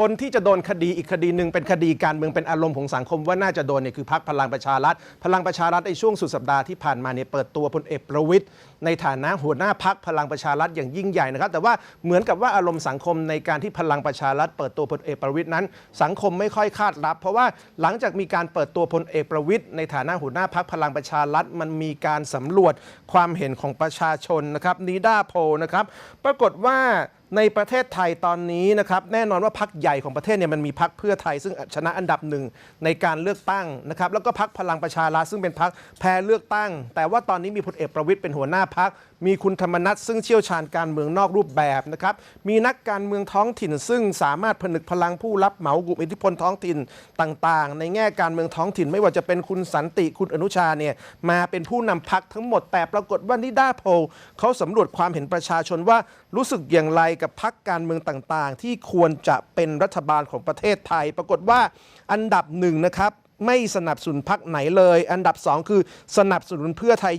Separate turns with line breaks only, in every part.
คนที่จะโดนคดีอีกคดีหนึ่งเป็นคดีการเมืองเป็นอารมณ์ของสังคมว่าน่าจะโดนเนี่ยคือพักพลังประชารัฐ พลังประชารัฐในช่วงสุดสัปดาห์ที่ผ่านมาเนี่ยเปิดตัวพลเอกประวิตยในฐานะหัวหน้าพักพลังประชารัฐอย่างยิ่งใหญ่นะครับ แต่ว่าเหมือนกับว่าอารมณ์สังคมในการที่พลังประชารัฐเปิดตัวพลเอกประวิตยนั้น สังคมไม่ค่อยคาดรับ เพราะว่าหลังจากมีการเปิดตัวพลเอกประวิตยในฐานะหัวหน้าพักพลังประชารัฐมันมีการสำรวจความเห็นของประชาชนนะครับนีด้าโพลนะครับปรากฏว่าในประเทศไทยตอนนี้นะครับแน่นอนว่าพักใหญ่ของประเทศเนี่ยมันมีพักเพื่อไทย ซึ่งชนะอันดับหนึ่งในการเลือกตั้งนะครับแล้วก็พักพลังประชารัฐซึ่งเป็นพักแพ้เลือกตั้ง แต่ว่าตอนนี้มีพลเอกประวิตยเป็นหัวหน้าพัก มีคุณธรรมนัฐซึ่งเชี่ยวชาญการเมืองนอกรูปแบบนะครับมีนักการเมืองท้องถิ่น ซึ่งสามารถผนึกพลังผู้รับเหมากลุ่มอิทธิพลท้องถิ่นต่างๆ ในแง่การเมืองท้องถิ่น ไม่ว่าจะเป็นคุณสันติคุณอนุชาเนี่ยมาเป็นผู้นำพักทั้งหมดแต่ปรากฏว่านิด้าโพลเขาสำรวจความเห็นประชาชนว่ารู้สึกอย่างไรกับพักการเมืองต่าง ๆ ที่ควรจะเป็นรัฐบาลของประเทศไทย ปรากฏว่าอันดับหนึ่งนะครับ ไม่สนับสนุนพักไหนเลย อันดับ 2 คือสนับสนุนเพื่อไทย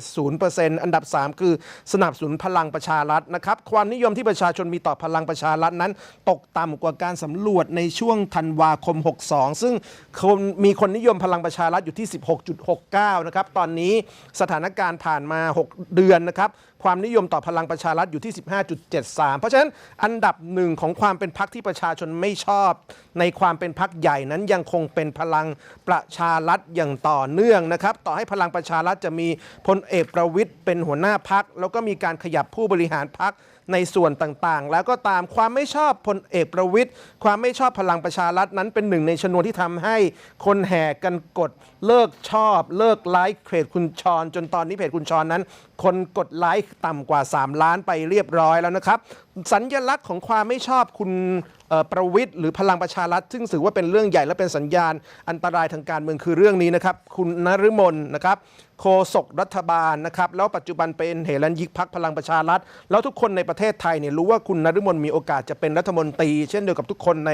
20.70%อันดับ 3 คือสนับสนุนพลังประชารัฐนะครับ ความนิยมที่ประชาชนมีต่อพลังประชารัฐนั้น ตกต่ำกว่าการสำรวจในช่วงธันวาคม 62 ซึ่งคนมีคนนิยมพลังประชารัฐอยู่ที่ 16.69 นะครับ ตอนนี้สถานการณ์ผ่านมา 6 เดือนนะครับ ความนิยมต่อพลังประชารัฐอยู่ที่ 15.73 เพราะฉะนั้นอันดับหนึ่งของความเป็นพักที่ประชาชนไม่ชอบ ในความเป็นพักใหญ่นั้นยังคงเป็นพลังประชารัฐอย่างต่อเนื่องนะครับ ต่อให้พลังประชารัฐจะมีพลเอกประวิตยเป็นหัวหน้าพัก แล้วก็มีการขยับผู้บริหารพักในส่วนต่างๆ แล้วก็ตามความไม่ชอบพลเอกประวิตยความไม่ชอบพลังประชารัฐนั้นเป็นหนึ่งในชนวนที่ทำให้คนแห่กันกดเลิกชอบ เลิกไลค์เพจคุณชรจนตอนนี้เพจคุณชรนั้น คนกดไลค์ต่ำกว่า 3 ล้านไปเรียบร้อยแล้วนะครับ สัญญลักษณ์ของความไม่ชอบคุณประวิทย์หรือพลังประชารัฐ ซึ่งถือว่าเป็นเรื่องใหญ่และเป็นสัญญาณอันตรายทางการเมืองคือเรื่องนี้นะครับ คุณนฤมลนะครับโฆษกรัฐบาลนะครับ แล้วปัจจุบันเป็นเหรัญยิกพักพลังประชารัฐ แล้วทุกคนในประเทศไทยเนี่ยรู้ว่าคุณนฤมลมีโอกาสจะเป็นรัฐมนตรี เช่นเดียวกับทุกคนใน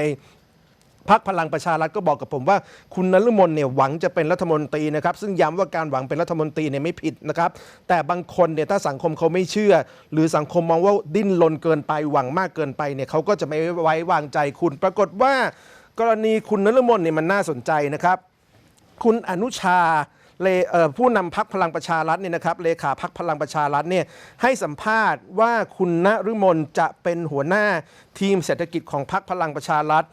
พักพลังประชารัฐก็บอกกับผมว่า คุณนฤมลเนี่ยหวังจะเป็นรัฐมนตรีนะครับ ซึ่งย้ำว่าการหวังเป็นรัฐมนตรีเนี่ยไม่ผิดนะครับ แต่บางคนเนี่ยถ้าสังคมเขาไม่เชื่อ หรือสังคมมองว่าดิ้นรนเกินไปหวังมากเกินไปเนี่ยเขาก็จะไม่ไว้วางใจคุณ ปรากฏว่ากรณีคุณนฤมลเนี่ยมันน่าสนใจนะครับ คุณอนุชาผู้นำพักพลังประชารัฐเนี่ยนะครับเลขาพักพลังประชารัฐเนี่ยให้สัมภาษณ์ว่าคุณนฤมลจะเป็นหัวหน้าทีมเศรษฐกิจของพักพลังประชารัฐ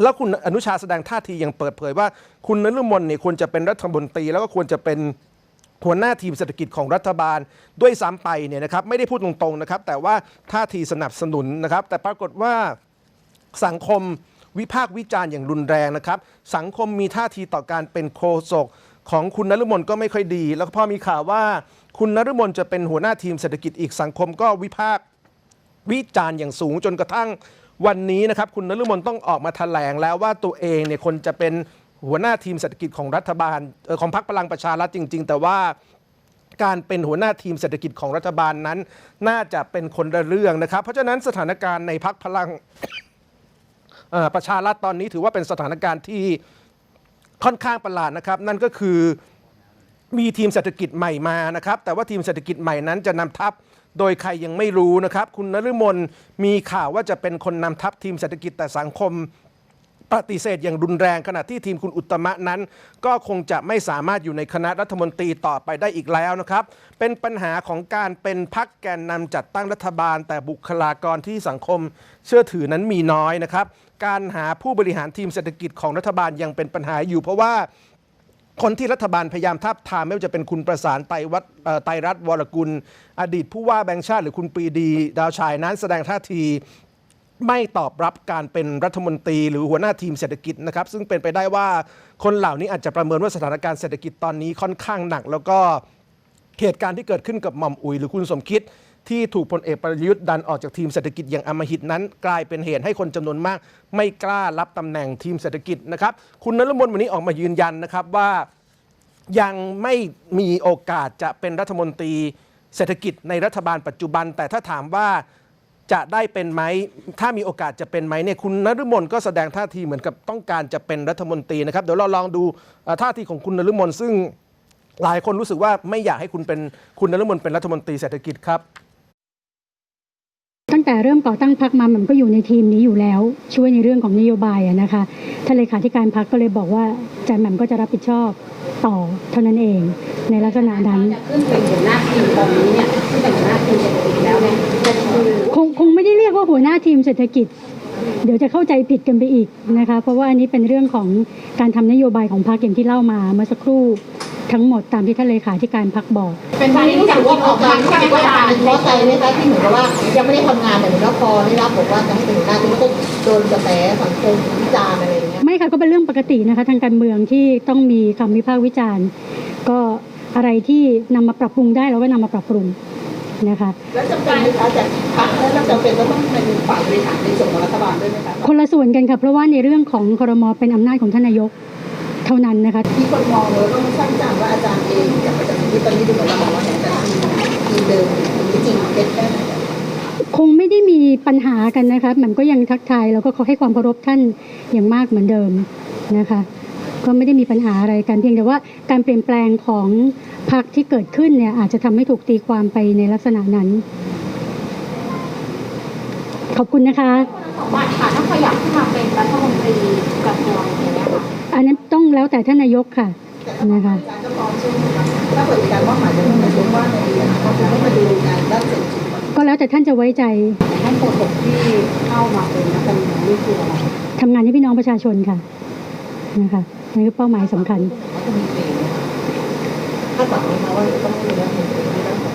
แล้วคุณอนุชาแสดงท่าทีอย่างเปิดเผยว่า คุณนฤมลเนี่ยควรจะเป็นรัฐมนตรี แล้วก็ควรจะเป็นหัวหน้าทีมเศรษฐกิจของรัฐบาลด้วยซ้ำไปเนี่ยนะครับไม่ได้พูดตรงๆนะครับ แต่ว่าท่าทีสนับสนุนนะครับ แต่ปรากฏว่าสังคมวิพากษ์วิจารณ์อย่างรุนแรงนะครับ สังคมมีท่าทีต่อการเป็นโคศกของคุณนฤมลก็ไม่ค่อยดี แล้วพอมีข่าวว่าคุณนฤมลจะเป็นหัวหน้าทีมเศรษฐกิจอีกสังคมก็วิพากษ์วิจารณ์อย่างสูงจนกระทั่ง วันนี้นะครับคุณนฤมลต้องออกมาแถลงแล้วว่าตัวเองเนี่ยคนจะเป็นหัวหน้าทีมเศรษฐกิจของรัฐบาลออของพรรคพลังประชารัฐจริง ๆ แต่ว่าการเป็นหัวหน้าทีมเศรษฐกิจของรัฐบาลนั้น น่าจะเป็นคนละเรื่องนะครับ เพราะฉะนั้นสถานการณ์ในพรรคพลังประชารัฐตอนนี้ถือว่าเป็นสถานการณ์ที่ค่อนข้างประหลาดนะครับ นั่นก็คือ มีทีมเศรษฐกิจใหม่มานะครับ แต่ว่าทีมเศรษฐกิจใหม่นั้นจะนำทัพโดยใครยังไม่รู้นะครับ คุณนฤมลมีข่าวว่าจะเป็นคนนำทัพทีมเศรษฐกิจแต่สังคมปฏิเสธอย่างรุนแรงขณะที่ทีมคุณอุตตมะนั้น ก็คงจะไม่สามารถอยู่ในคณะรัฐมนตรีต่อไปได้อีกแล้วนะครับ เป็นปัญหาของการเป็นพักแกนนำจัดตั้งรัฐบาล แต่บุคลากรที่สังคมเชื่อถือนั้นมีน้อยนะครับ การหาผู้บริหารทีมเศรษฐกิจของรัฐบาลยังเป็นปัญหาอยู่เพราะว่า คนที่รัฐบาลพยายามทับทามไม่ว่าจะเป็นคุณประสานไตวัดไตรรัตน์วรกุล อดีตผู้ว่าแบงค์ชาติ หรือคุณปีดี ดาวชายนั้นแสดงท่าทีไม่ตอบรับการเป็นรัฐมนตรี หรือหัวหน้าทีมเศรษฐกิจนะครับ ซึ่งเป็นไปได้ว่าคนเหล่านี้อาจจะประเมินว่าสถานการณ์เศรษฐกิจตอนนี้ค่อนข้างหนัก แล้วก็เหตุการณ์ที่เกิดขึ้นกับหม่อมอุ๋ยหรือคุณสมคิด ที่ถูกพลเอกประยุทธ์ดันออกจากทีมเศรษฐกิจอย่างอำมหิตนั้น กลายเป็นเหตุให้คนจำนวนมาก ไม่กล้ารับตำแหน่งทีมเศรษฐกิจนะครับคุณนรมนวันนี้ออกมายืนยันนะครับว่ายังไม่มีโอกาสจะเป็นรัฐมนตรีเศรษฐกิจในรัฐบาลปัจจุบัน แต่ถ้าถามว่าจะได้เป็นไหม ถ้ามีโอกาสจะเป็นไหมเนี่ย คุณนฤมลก็แสดงท่าทีเหมือนกับต้องการจะเป็นรัฐมนตรีนะครับ เดี๋ยวเราลองดูท่าทีของคุณนฤมลซึ่งหลายคนรู้สึกว่าไม่อยากให้คุณเป็นคุณนฤมลเป็นรัฐมนตรีเศรษฐกิจครับ
งแต่เริ่มก่อตั้งพักมามันก็อยู่ในทีมนี้อยู่แล้ว ช่วยในเรื่องของนโยบายอะนะคะท่านเลขาธิการพักก็เลยบอกว่าอาจารย์แหม่มก็จะรับผิดชอบต่อเท่านั้นเอง ในลักษณะนั้น
จะขึ้นเป็นหัวหน้าทีมตอนนี้เนี่ยขึ้นเป็นหัวหน้าทีมเศรษฐกิจแล้วเนี่ยจะคือ
คงคงไม่ได้เรียกว่าหัวหน้าทีมเศรษฐกิจ เดี๋ยวจะเข้าใจผิดกันไปอีกนะคะเพราะว่าอันนี้เป็นเรื่องของการทำนโยบายของพรรคอย่างที่เล่ามาเมื่อสักครู่ทั้งหมดตามที่ท่านเลขาธิการพรรคบอก
เป็นที่รู้สึกว่าออกมาที่ว่าการ
เพราะใจไหมคะที่เหมือนกับว่ายังไม่ได้ทำงานแต่เหมือนว่าพอได้รับบอกว่าจะให้เป็นหัวหน้าที่ปุ๊บโดนกระแสสังคมวิจารณ์อะไรอย่างเงี้ย
ไม่ค่ะก็เป็นเรื่องปกตินะคะทางการเมืองที่ต้องมีคำวิพากษ์วิจารณ์ ก็อะไรที่นำมาปรับปรุงได้เราก็นำมาปรับปรุง นะคะ
แล้วจำเป็นไหมคะจากพักแล้วจำเป็นจะต้องเป็นฝ่ายบริหารในส่วนของรัฐบาลด้วยไหมคะ
คนละส่วนกันค่ะเพราะว่าในเรื่องของครมเป็นอำนาจของท่านนายกเท่านั้นนะคะ
ที่คนมองเลยต้องสร้างจำว่าอาจารย์เองกับอาจารย์ที่ตอนนี้ดูเหมือนเราบอกว่าแต่ทีทีเดิมจริงๆเป็นแค่ไหน
คงไม่ได้มีปัญหากันนะคะมันก็ยังทักทายแล้วก็เขาให้ความเคารพท่านอย่างมากเหมือนเดิมนะคะ ก็ไม่ได้มีปัญหาอะไรกันเพียงแต่ว่าการเปลี่ยนแปลงของ พรรคที่เกิดขึ้นเนี่ยอาจจะทำให้ถูกตีความไปในลักษณะนั้น ขอบคุณนะคะ
ของบัตรค่ะถ้าขยับขึ้นมาเป็นรัฐมนตรีกระทรวงอย่างเงี้ยค่ะ
อันนั้นต้องแล้วแต่ท่านนายกค่ะนะคะ
อาจารย์ก็พร้อมใช่ไหมคะถ้าเปิดการมอบหมายจะต้องมาดูว่าในอนาคตจะต้องมาดูงานด้านเศรษฐกิจ
ก็แล้วแต่ท่านจะไว้ใจ
ท่านโฆษกที่เข้ามาเป็นนักการเมืองนี่คืออะไร
ทำงานให้พี่น้องประชาชนค่ะนะคะนั่นคือเป้าหมายสำคัญ
เขาจะมีเกณฑ์ คาดหวังไหมคะว่าจะต้องมีรัฐมนตรีที่ด้านไหน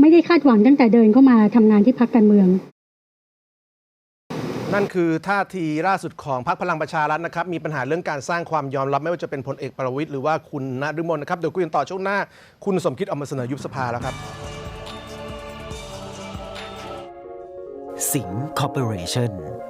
ไม่ได้คาดหวังตั้งแต่เดินเข้ามาทำงานที่พักการเมือง
นั่นคือท่าทีล่าสุดของพรรคพลังประชารัฐนะครับ มีปัญหาเรื่องการสร้างความยอมรับไม่ว่าจะเป็นพลเอกประวิตยหรือว่าคุณนฤมลนะครับ เดี๋ยวคุยกันต่อช่วงหน้า คุณสมคิดออกมาเสนอยุบสภาแล้วครับ
สิงห์คอร์ปอเรชั่น